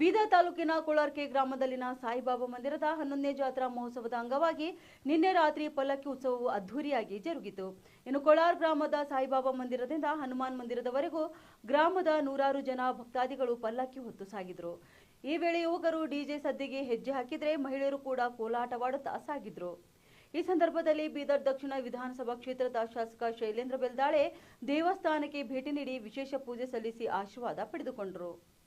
ಬೀದರ್ ತಾಲೂಕಿನ ಕೊಳಾರ್ಕೆ ಗ್ರಾಮದಲ್ಲಿನ ಸಾಯಿಬಾಬಾ ಮಂದಿರದ ಹನ್ನೊಂದನೇ ಜಾತ್ರಾ ಮಹೋತ್ಸವದ ಅಂಗವಾಗಿ ನಿನ್ನೆ ರಾತ್ರಿ ಪಲ್ಲಕ್ಕಿ ಉತ್ಸವವು ಅದ್ಧೂರಿಯಾಗಿ ಜರುಗಿತು. ಇನ್ನು ಕೊಳಾರ್ ಗ್ರಾಮದ ಸಾಯಿಬಾಬಾ ಮಂದಿರದಿಂದ ಹನುಮಾನ್ ಮಂದಿರದವರೆಗೂ ಗ್ರಾಮದ ನೂರಾರು ಜನ ಭಕ್ತಾದಿಗಳು ಪಲ್ಲಕ್ಕಿ ಹೊತ್ತು ಸಾಗಿದ್ರು. ಈ ವೇಳೆ ಯುವಕರು ಡಿಜೆ ಸದ್ದಿಗೆ ಹೆಜ್ಜೆ ಹಾಕಿದ್ರೆ ಮಹಿಳೆಯರು ಕೂಡ ಕೋಲಾಟವಾಡುತ್ತಾ ಸಾಗಿದ್ರು. ಈ ಸಂದರ್ಭದಲ್ಲಿ ಬೀದರ್ ದಕ್ಷಿಣ ವಿಧಾನಸಭಾ ಕ್ಷೇತ್ರದ ಶಾಸಕ ಶೈಲೇಂದ್ರ ಬೆಲ್ದಾಳೆ ದೇವಸ್ಥಾನಕ್ಕೆ ಭೇಟಿ ನೀಡಿ ವಿಶೇಷ ಪೂಜೆ ಸಲ್ಲಿಸಿ ಆಶೀರ್ವಾದ ಪಡೆದುಕೊಂಡರು.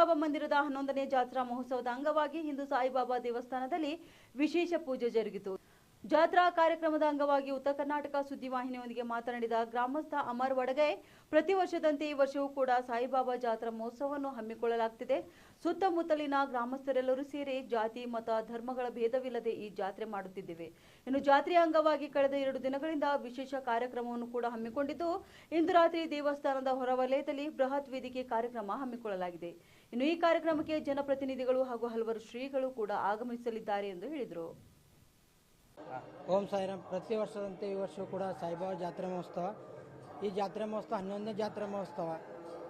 ಸಾಯಿಬಾಬಾ ಮಂದಿರದ ಹನ್ನೊಂದನೇ ಜಾತ್ರಾ ಮಹೋತ್ಸವದ ಅಂಗವಾಗಿ ಹಿಂದೂ ಸಾಯಿಬಾಬಾ ದೇವಸ್ಥಾನದಲ್ಲಿ ವಿಶೇಷ ಪೂಜೆ ಜರುಗಿತು. ಜಾತ್ರಾ ಕಾರ್ಯಕ್ರಮದ ಅಂಗವಾಗಿ ಉತ್ತರ ಕರ್ನಾಟಕ ಸುದ್ದಿವಾಹಿನಿಯೊಂದಿಗೆ ಮಾತನಾಡಿದ ಗ್ರಾಮಸ್ಥ ಅಮರ್ ವಡಗೈ, ಪ್ರತಿ ವರ್ಷದಂತೆ ಈ ವರ್ಷವೂ ಕೂಡ ಸಾಯಿಬಾಬಾ ಜಾತ್ರಾ ಮಹೋತ್ಸವವನ್ನು ಹಮ್ಮಿಕೊಳ್ಳಲಾಗುತ್ತಿದೆ ಸುತ್ತಮುತ್ತಲಿನ ಗ್ರಾಮಸ್ಥರೆಲ್ಲರೂ ಸೇರಿ ಜಾತಿ, ಮತ, ಧರ್ಮಗಳ ಭೇದವಿಲ್ಲದೆ ಈ ಜಾತ್ರೆ ಮಾಡುತ್ತಿದ್ದೇವೆ. ಇನ್ನು ಜಾತ್ರೆಯ ಅಂಗವಾಗಿ ಕಳೆದ ಎರಡು ದಿನಗಳಿಂದ ವಿಶೇಷ ಕಾರ್ಯಕ್ರಮವನ್ನು ಕೂಡ ಹಮ್ಮಿಕೊಂಡಿದ್ದು, ಇಂದು ರಾತ್ರಿ ದೇವಸ್ಥಾನದ ಹೊರವಲಯದಲ್ಲಿ ಬೃಹತ್ ವೇದಿಕೆ ಕಾರ್ಯಕ್ರಮ ಹಮ್ಮಿಕೊಳ್ಳಲಾಗಿದೆ. ಇನ್ನು ಈ ಕಾರ್ಯಕ್ರಮಕ್ಕೆ ಜನಪ್ರತಿನಿಧಿಗಳು ಹಾಗೂ ಹಲವರು ಶ್ರೀಗಳು ಕೂಡ ಆಗಮಿಸಲಿದ್ದಾರೆ ಎಂದು ಹೇಳಿದರು. ಓಂ ಸಾಯಿರಾಮ್. ಪ್ರತಿ ವರ್ಷದಂತೆ ಈ ವರ್ಷವೂ ಕೂಡ ಸಾಯಿಬಾಬಾ ಜಾತ್ರಾ ಮಹೋತ್ಸವ. ಈ ಜಾತ್ರೆ ಮಹೋತ್ಸವ ಹನ್ನೊಂದನೇ ಜಾತ್ರಾ ಮಹೋತ್ಸವ.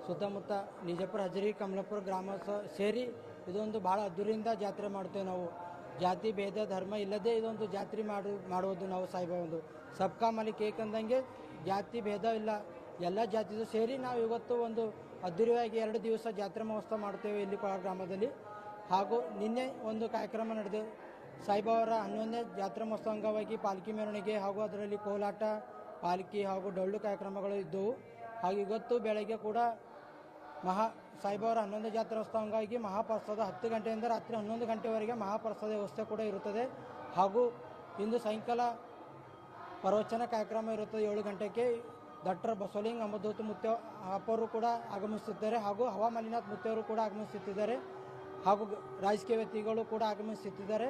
ಸುತ್ತಮುತ್ತ ನಿಜಪುರ, ಹಜರಿ, ಕಮಲಾಪುರ ಗ್ರಾಮೋತ್ಸವ ಸೇರಿ ಇದೊಂದು ಭಾಳ ಅದ್ದೂರಿಯಿಂದ ಜಾತ್ರೆ ಮಾಡ್ತೇವೆ ನಾವು. ಜಾತಿ, ಭೇದ, ಧರ್ಮ ಇಲ್ಲದೆ ಇದೊಂದು ಜಾತ್ರೆ ಮಾಡು, ಮಾಡುವುದು ನಾವು ಸಾಯಿಬಾಬಂದು ಸಬ್ಕಾ ಮಲಿಕ್ ಏಕಂದಂಗೆ ಜಾತಿ, ಭೇದ ಇಲ್ಲ. ಎಲ್ಲ ಜಾತಿದು ಸೇರಿ ನಾವು ಇವತ್ತು ಒಂದು ಅದ್ದೂರಿಯಾಗಿ ಎರಡು ದಿವಸ ಜಾತ್ರೆ ಮಹೋತ್ಸವ ಮಾಡ್ತೇವೆ ಇಲ್ಲಿ ಕೊಳ ಗ್ರಾಮದಲ್ಲಿ. ಹಾಗೂ ನಿನ್ನೆ ಒಂದು ಕಾರ್ಯಕ್ರಮ ನಡೆದು ಸಾಯಿಬಾಬಾರ ಹನ್ನೊಂದನೇ ಜಾತ್ರಾ ಮಹೋತ್ಸವ ಅಂಗವಾಗಿ ಪಾಲ್ಕಿ ಮೆರವಣಿಗೆ ಹಾಗೂ ಅದರಲ್ಲಿ ಕೋಲಾಟ, ಪಾಲ್ಕಿ ಹಾಗೂ ಡೊಳ್ಳು ಕಾರ್ಯಕ್ರಮಗಳು ಇದ್ದವು. ಹಾಗೂ ಇವತ್ತು ಬೆಳಗ್ಗೆ ಕೂಡ ಮಹಾ ಸಾಯಿಬಾಬಾರ ಹನ್ನೊಂದನೇ ಜಾತ್ರೋತ್ಸವ ಅಂಗವಾಗಿ ಮಹಾಪ್ರಸಾದ ಹತ್ತು ಗಂಟೆಯಿಂದ ರಾತ್ರಿ ಹನ್ನೊಂದು ಗಂಟೆವರೆಗೆ ಮಹಾಪ್ರಸಾದ ವ್ಯವಸ್ಥೆ ಕೂಡ ಇರುತ್ತದೆ. ಹಾಗೂ ಇಂದು ಸಾಯಂಕಾಲ ಪ್ರವಚನ ಕಾರ್ಯಕ್ರಮ ಇರುತ್ತದೆ ಏಳು ಗಂಟೆಗೆ. ಡಾಕ್ಟರ್ ಬಸವಲಿಂಗ್ ಅಮೃತ ಮುತ್ಯ ಅಪ್ಪರು ಕೂಡ ಆಗಮಿಸುತ್ತಿದ್ದಾರೆ ಹಾಗೂ ಹವಾಮಾಲಿನಾಥ್ ಮುತ್ಯವರು ಕೂಡ ಆಗಮಿಸುತ್ತಿದ್ದಾರೆ. ಹಾಗೂ ರಾಜಕೀಯ ವ್ಯಕ್ತಿಗಳು ಕೂಡ ಆಗಮಿಸುತ್ತಿದ್ದಾರೆ.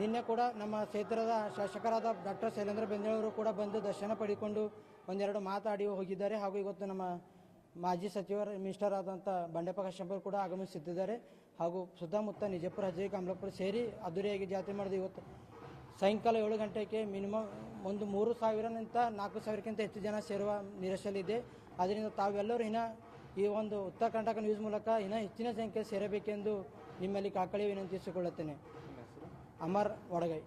ನಿನ್ನೆ ಕೂಡ ನಮ್ಮ ಕ್ಷೇತ್ರದ ಶಾಸಕರಾದ ಡಾಕ್ಟರ್ ಶೈಲೇಂದ್ರ ಬೆಂದೇಳವರು ಕೂಡ ಬಂದು ದರ್ಶನ ಪಡೆದುಕೊಂಡು ಒಂದೆರಡು ಮಾತಾಡಿ ಹೋಗಿದ್ದಾರೆ. ಹಾಗೂ ಇವತ್ತು ನಮ್ಮ ಮಾಜಿ ಸಚಿವರ ಮಿನಿಸ್ಟರ್ ಆದಂಥ ಬಂಡೆಪ್ಪ ಕಶ್ಯಪರು ಕೂಡ ಆಗಮಿಸುತ್ತಿದ್ದಾರೆ. ಹಾಗೂ ಸುತ್ತಮುತ್ತ ನಿಜಪುರ, ಹಜರಿ, ಕಮಲಾಪುರ ಸೇರಿ ಅದ್ದೂರಿಯಾಗಿ ಜಾತ್ರೆ ಮಾಡಿದ ಇವತ್ತು ಸಾಯಂಕಾಲ ಏಳು ಗಂಟೆಗೆ ಮಿನಿಮಮ್ ಒಂದು ಮೂರು ಸಾವಿರನಿಂದ ನಾಲ್ಕು ಸಾವಿರಕ್ಕಿಂತ ಹೆಚ್ಚು ಜನ ಸೇರುವ ನಿರೀಕ್ಷೆಯಲ್ಲಿದೆ ಆದ್ದರಿಂದ ತಾವೆಲ್ಲರೂ ಇನ್ನ ಈ ಒಂದು ಉತ್ತರ ಕರ್ನಾಟಕ ನ್ಯೂಸ್ ಮೂಲಕ ಇನ್ನೂ ಹೆಚ್ಚಿನ ಸಂಖ್ಯೆ ಸೇರಬೇಕೆಂದು ನಿಮ್ಮಲ್ಲಿ ಕಾಕಳಿ ವಿನಂತಿಸಿಕೊಳ್ಳುತ್ತೇನೆ. ಅಮರ್ ವಡಗೈ